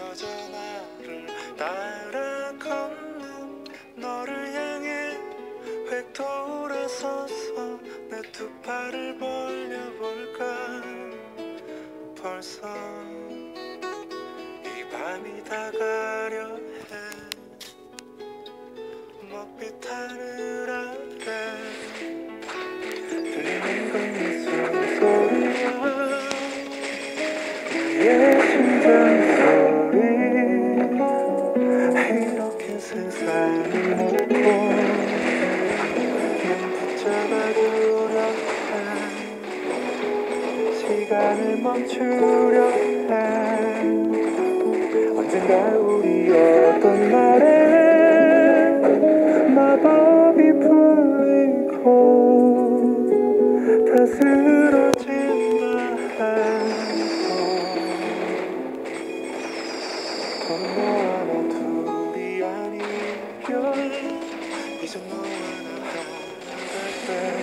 젖어 나를 따라 걷는 너를 향해 획 돌아서서 내 두 팔을 벌려볼까? 벌써 이 밤이 다가려 해. 먹빛 하늘 아래 들리는 건 숨소리야 내 이렇게 세상이 없고 붙잡아주려 해 시간을 멈추려 해. 언젠가 우리 어떤 날에 마법이 풀리고 다스러진다 해 reason why I don't